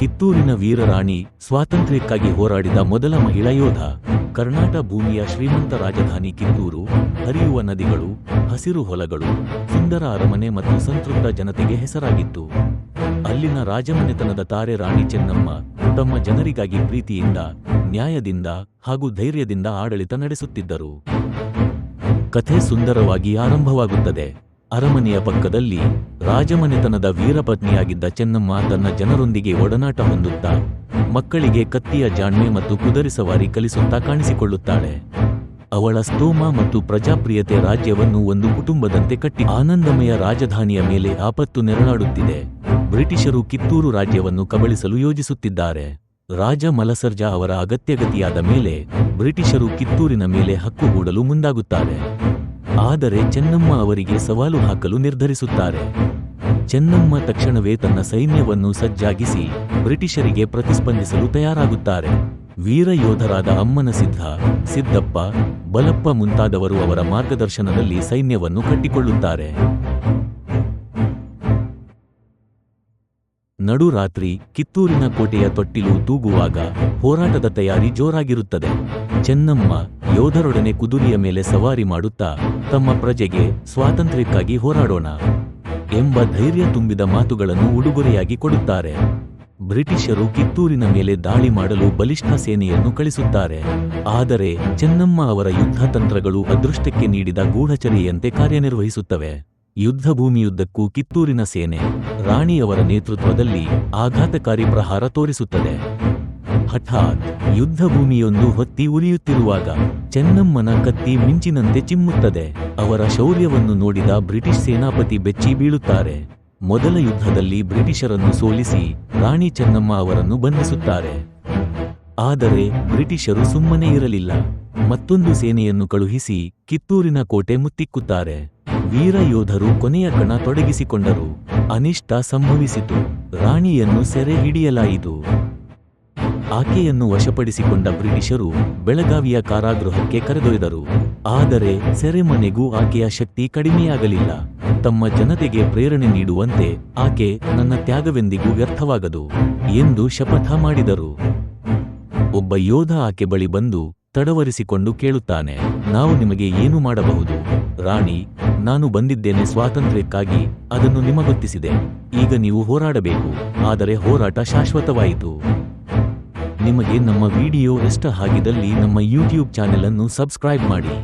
ಕಿತ್ತೂರಿನ ವೀರರಾಣಿ ಸ್ವಾತಂತ್ರ್ಯಕ್ಕಾಗಿ ಹೋರಾಡಿದ ಮೊದಲ ಮಹಿಳಾ ಯೋಧ, ಕರ್ನಾಟ ಭೂಮಿಯ ಶ್ರೀಮಂತ ರಾಜಧಾನಿ ಕಿತ್ತೂರು, ಹರಿಯುವ ನದಿಗಳು, ಹಸಿರು ಹೊಲಗಳು, ಸುಂದರ ಅರಮನೆ ಮತ್ತು ಸಂತೃಪ್ತ ಜನತೆಗೆ ಹೆಸರಾಗಿತ್ತು. ಅಲ್ಲಿನ ರಾಜಮನೆತನದ ತಾರೆ ರಾಣಿ ಚೆನ್ನಮ್ಮ ತಮ್ಮ ಜನರಿಗಾಗಿ ಪ್ರೀತಿಯಿಂದ, ನ್ಯಾಯದಿಂದ ಹಾಗೂ ಧೈರ್ಯದಿಂದ ಆಡಳಿತ ನಡೆಸುತ್ತಿದ್ದರು. ಕಥೆ ಸುಂದರವಾಗಿ ಆರಂಭವಾಗುತ್ತದೆ. ಅರಮನೆಯ ಪಕ್ಕದಲ್ಲಿ ರಾಜಮನೆತನದ ವೀರಪತ್ನಿಯಾಗಿದ್ದ ಚೆನ್ನಮ್ಮ ತನ್ನ ಜನರೊಂದಿಗೆ ಒಡನಾಟ ಹೊಂದುತ್ತಾ, ಮಕ್ಕಳಿಗೆ ಕತ್ತಿಯ ಜಾಣ್ಮೆ ಮತ್ತು ಕುದುರೆ ಸವಾರಿ ಕಲಿಸುತ್ತಾ ಕಾಣಿಸಿಕೊಳ್ಳುತ್ತಾಳೆ. ಅವಳ ಸ್ತೋಮ ಮತ್ತು ಪ್ರಜಾಪ್ರಿಯತೆ ರಾಜ್ಯವನ್ನು ಒಂದು ಕುಟುಂಬದಂತೆ ಕಟ್ಟಿ, ಆನಂದಮಯ ರಾಜಧಾನಿಯ ಮೇಲೆ ಆಪತ್ತು ನೆರಳಾಡುತ್ತಿದೆ. ಬ್ರಿಟಿಷರು ಕಿತ್ತೂರು ರಾಜ್ಯವನ್ನು ಕಬಳಿಸಲು ಯೋಜಿಸುತ್ತಿದ್ದಾರೆ. ರಾಜ ಮಲಸರ್ಜಾ ಅವರ ಅಗತ್ಯಗತಿಯಾದ ಮೇಲೆ ಬ್ರಿಟಿಷರು ಕಿತ್ತೂರಿನ ಮೇಲೆ ಹಕ್ಕು ಹೂಡಲು ಮುಂದಾಗುತ್ತಾರೆ. ಆದರೆ ಚೆನ್ನಮ್ಮ ಅವರಿಗೆ ಸವಾಲು ಹಾಕಲು ನಿರ್ಧರಿಸುತ್ತಾರೆ. ಚೆನ್ನಮ್ಮ ತಕ್ಷಣವೇ ತನ್ನ ಸೈನ್ಯವನ್ನು ಸಜ್ಜಾಗಿಸಿ ಬ್ರಿಟಿಷರಿಗೆ ಪ್ರತಿಸ್ಪಂದಿಸಲು ತಯಾರಾಗುತ್ತಾರೆ. ವೀರ ಯೋಧರಾದ ಅಮ್ಮನ ಸಿದ್ಧ, ಸಿದ್ದಪ್ಪ, ಬಲಪ್ಪ ಮುಂತಾದವರು ಅವರ ಮಾರ್ಗದರ್ಶನದಲ್ಲಿ ಸೈನ್ಯವನ್ನು ಕಟ್ಟಿಕೊಳ್ಳುತ್ತಾರೆ. ನಡುರಾತ್ರಿ ಕಿತ್ತೂರಿನ ಕೋಟೆಯ ತೊಟ್ಟಿಲು ತೂಗುವಾಗ ಹೋರಾಟದ ತಯಾರಿ ಜೋರಾಗಿರುತ್ತದೆ. ಚೆನ್ನಮ್ಮ ಯೋಧರೊಡನೆ ಕುದುರೆಯ ಮೇಲೆ ಸವಾರಿ ಮಾಡುತ್ತಾ ತಮ್ಮ ಪ್ರಜೆಗೆ ಸ್ವಾತಂತ್ರ್ಯಕ್ಕಾಗಿ ಹೋರಾಡೋಣ ಎಂಬ ಧೈರ್ಯ ತುಂಬಿದ ಮಾತುಗಳನ್ನು ಉಡುಗೊರೆಯಾಗಿ ಕೊಡುತ್ತಾರೆ. ಬ್ರಿಟಿಷರು ಕಿತ್ತೂರಿನ ಮೇಲೆ ದಾಳಿ ಮಾಡಲು ಬಲಿಷ್ಠ ಸೇನೆಯನ್ನು ಕಳಿಸುತ್ತಾರೆ. ಆದರೆ ಚೆನ್ನಮ್ಮ ಅವರ ಯುದ್ಧ ತಂತ್ರಗಳು ಅದೃಷ್ಟಕ್ಕೆ ನೀಡಿದ ಗೂಢಚರಿಯಂತೆ ಕಾರ್ಯನಿರ್ವಹಿಸುತ್ತವೆ. ಯುದ್ಧ ಭೂಮಿಯುದ್ದಕ್ಕೂ ಕಿತ್ತೂರಿನ ಸೇನೆ ರಾಣಿಯವರ ನೇತೃತ್ವದಲ್ಲಿ ಆಘಾತಕಾರಿ ಪ್ರಹಾರ ತೋರಿಸುತ್ತದೆ. ಹಠಾತ್ ಯುದ್ಧ ಭೂಮಿಯೊಂದು ಹೊತ್ತಿ ಉರಿಯುತ್ತಿರುವಾಗ ಚೆನ್ನಮ್ಮನ ಕತ್ತಿ ಮಿಂಚಿನಂತೆ ಚಿಮ್ಮುತ್ತದೆ. ಅವರ ಶೌರ್ಯವನ್ನು ನೋಡಿದ ಬ್ರಿಟಿಷ್ ಸೇನಾಪತಿ ಬೆಚ್ಚಿ ಬೀಳುತ್ತಾರೆ. ಮೊದಲ ಯುದ್ಧದಲ್ಲಿ ಬ್ರಿಟಿಷರನ್ನು ಸೋಲಿಸಿ ರಾಣಿ ಚೆನ್ನಮ್ಮ ಅವರನ್ನು ಬಂಧಿಸುತ್ತಾರೆ. ಆದರೆ ಬ್ರಿಟಿಷರು ಸುಮ್ಮನೆ ಇರಲಿಲ್ಲ. ಮತ್ತೊಂದು ಸೇನೆಯನ್ನು ಕಳುಹಿಸಿ ಕಿತ್ತೂರಿನ ಕೋಟೆ ಮುತ್ತಿಕ್ಕುತ್ತಾರೆ. ವೀರ ಯೋಧರು ಕೊನೆಯ ಕಣ ತೊಡಗಿಸಿಕೊಂಡರು. ಅನಿಷ್ಟ ಸಂಭವಿಸಿತು. ರಾಣಿಯನ್ನು ಸೆರೆ ಹಿಡಿಯಲಾಯಿತು. ಆಕೆಯನ್ನು ವಶಪಡಿಸಿಕೊಂಡ ಬ್ರಿಟಿಷರು ಬೆಳಗಾವಿಯ ಕಾರಾಗೃಹಕ್ಕೆ ಕರೆದೊಯ್ದರು. ಆದರೆ ಸೆರೆಮನೆಗೂ ಆಕೆಯ ಶಕ್ತಿ ಕಡಿಮೆಯಾಗಲಿಲ್ಲ. ತಮ್ಮ ಜನತೆಗೆ ಪ್ರೇರಣೆ ನೀಡುವಂತೆ ಆಕೆ ನನ್ನ ತ್ಯಾಗವೆಂದಿಗೂ ವ್ಯರ್ಥವಾಗದು ಎಂದು ಶಪಥ ಮಾಡಿದರು. ಒಬ್ಬ ಯೋಧ ಆಕೆ ಬಳಿ ಬಂದು ತಡವರಿಸಿಕೊಂಡು ಕೇಳುತ್ತಾನೆ, ನಾವು ನಿಮಗೆ ಏನು ಮಾಡಬಹುದು? ರಾಣಿ, ನಾನು ಬಂದಿದ್ದೇನೆ ಸ್ವಾತಂತ್ರ್ಯಕ್ಕಾಗಿ, ಅದನ್ನು ನಿಮಗೊತ್ತಿಸಿದೆ. ಈಗ ನೀವು ಹೋರಾಡಬೇಕು, ಆದರೆ ಹೋರಾಟ ಶಾಶ್ವತವಾಯಿತು. ನಿಮಗೆ ನಮ್ಮ ವಿಡಿಯೋ ಇಷ್ಟ ಆಗಿದ್ದಲ್ಲಿ ನಮ್ಮ ಯೂಟ್ಯೂಬ್ ಚಾನೆಲ್ ಅನ್ನು ಸಬ್ಸ್ಕ್ರೈಬ್ ಮಾಡಿ.